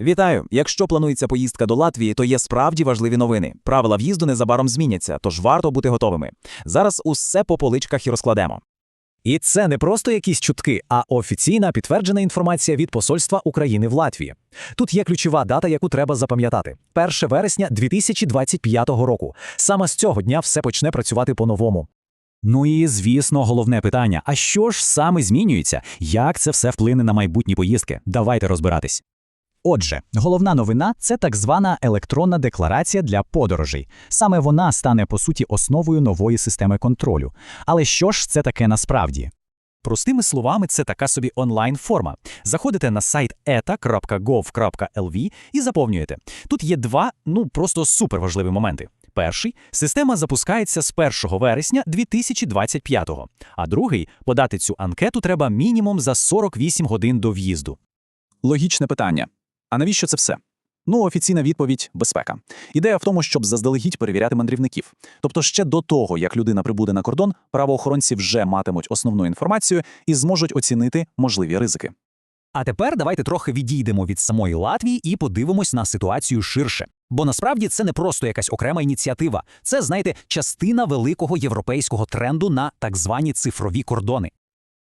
Вітаю! Якщо планується поїздка до Латвії, то є справді важливі новини. Правила в'їзду незабаром зміняться, тож варто бути готовими. Зараз усе по поличках і розкладемо. І це не просто якісь чутки, а офіційна підтверджена інформація від Посольства України в Латвії. Тут є ключова дата, яку треба запам'ятати: 1 вересня 2025 року. Саме з цього дня все почне працювати по-новому. Ну і звісно, головне питання: а що ж саме змінюється? Як це все вплине на майбутні поїздки? Давайте розбиратись. Отже, головна новина це так звана електронна декларація для подорожей. Саме вона стане по суті основою нової системи контролю. Але що ж це таке насправді? Простими словами, це така собі онлайн-форма. Заходите на сайт eta.gov.lv і заповнюєте. Тут є два, ну просто суперважливі моменти. Перший система запускається з 1 вересня 2025-го, а другий подати цю анкету треба мінімум за 48 годин до в'їзду. Логічне питання. А навіщо це все? Ну, офіційна відповідь безпека. Ідея в тому, щоб заздалегідь перевіряти мандрівників. Тобто, ще до того, як людина прибуде на кордон, правоохоронці вже матимуть основну інформацію і зможуть оцінити можливі ризики. А тепер давайте трохи відійдемо від самої Латвії і подивимось на ситуацію ширше. Бо насправді це не просто якась окрема ініціатива, це, знаєте, частина великого європейського тренду на так звані цифрові кордони.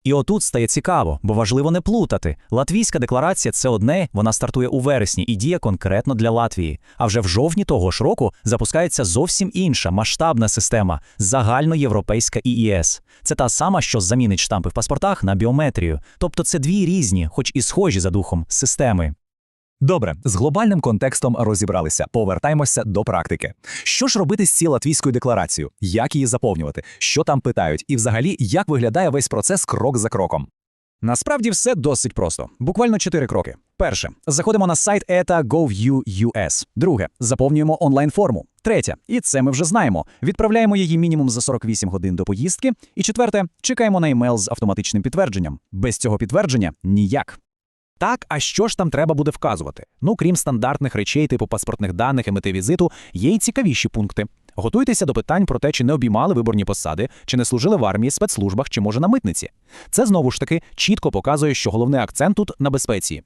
І отут стає цікаво, бо важливо не плутати. Латвійська декларація це одне, вона стартує у вересні і діє конкретно для Латвії. А вже в жовтні того ж року запускається зовсім інша масштабна система загальноєвропейська ІІС. Це та сама, що замінить штампи в паспортах на біометрію. Тобто це дві різні, хоч і схожі за духом, системи. Добре, з глобальним контекстом розібралися. Повертаємося до практики. Що ж робити з цією латвійською декларацією? Як її заповнювати? Що там питають? І взагалі, як виглядає весь процес крок за кроком? Насправді все досить просто. Буквально чотири кроки. Перше, заходимо на сайт ETA.gov.us. Друге, заповнюємо онлайн-форму. Третє, і це ми вже знаємо. Відправляємо її мінімум за 48 годин до поїздки. І четверте, чекаємо на емейл з автоматичним підтвердженням. Без цього підтвердження ніяк. Так, а що ж там треба буде вказувати? Ну, крім стандартних речей, типу паспортних даних і мети візиту, є й цікавіші пункти. Готуйтеся до питань про те, чи не обіймали виборні посади, чи не служили в армії, спецслужбах, чи може на митниці. Це знову ж таки чітко показує, що головний акцент тут на безпеці.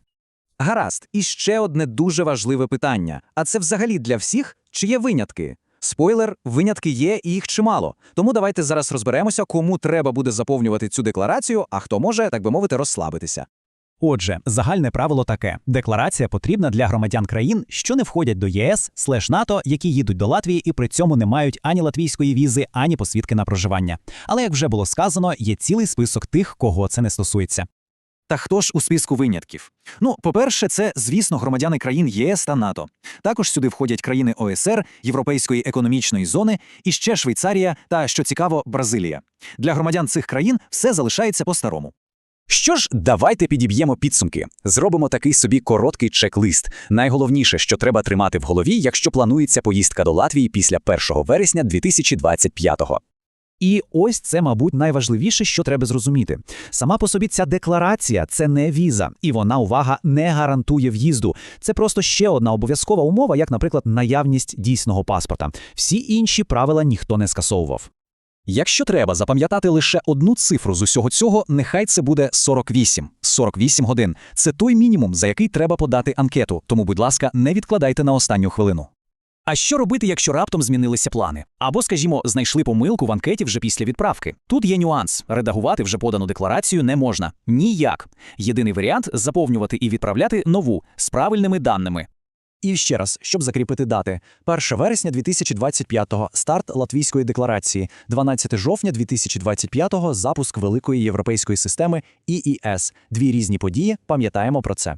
Гаразд, і ще одне дуже важливе питання: а це взагалі для всіх чи є винятки? Спойлер, винятки є і їх чимало. Тому давайте зараз розберемося, кому треба буде заповнювати цю декларацію, а хто може, так би мовити, розслабитися. Отже, загальне правило таке: декларація потрібна для громадян країн, що не входять до ЄС слеш НАТО, які їдуть до Латвії і при цьому не мають ані латвійської візи, ані посвідки на проживання. Але як вже було сказано, є цілий список тих, кого це не стосується. Та хто ж у списку винятків? Ну, по-перше, це, звісно, громадяни країн ЄС та НАТО. Також сюди входять країни ОСР, Європейської економічної зони і ще Швейцарія та, що цікаво, Бразилія. Для громадян цих країн все залишається по-старому. Що ж, давайте підіб'ємо підсумки. Зробимо такий собі короткий чек-лист. Найголовніше, що треба тримати в голові, якщо планується поїздка до Латвії після 1 вересня 2025-го. І ось це, мабуть, найважливіше, що треба зрозуміти. Сама по собі ця декларація це не віза, і вона, увага, не гарантує в'їзду. Це просто ще одна обов'язкова умова, як, наприклад, наявність дійсного паспорта. Всі інші правила ніхто не скасовував. Якщо треба запам'ятати лише одну цифру з усього цього, нехай це буде 48. 48 годин. Це той мінімум, за який треба подати анкету. Тому, будь ласка, не відкладайте на останню хвилину. А що робити, якщо раптом змінилися плани? Або, скажімо, знайшли помилку в анкеті вже після відправки. Тут є нюанс: редагувати вже подану декларацію не можна. Ніяк. Єдиний варіант заповнювати і відправляти нову з правильними даними. І ще раз, щоб закріпити дати: 1 вересня 2025-го – старт латвійської декларації, 12 жовтня 2025-го – запуск великої європейської системи ІІС. Дві різні події. Пам'ятаємо про це.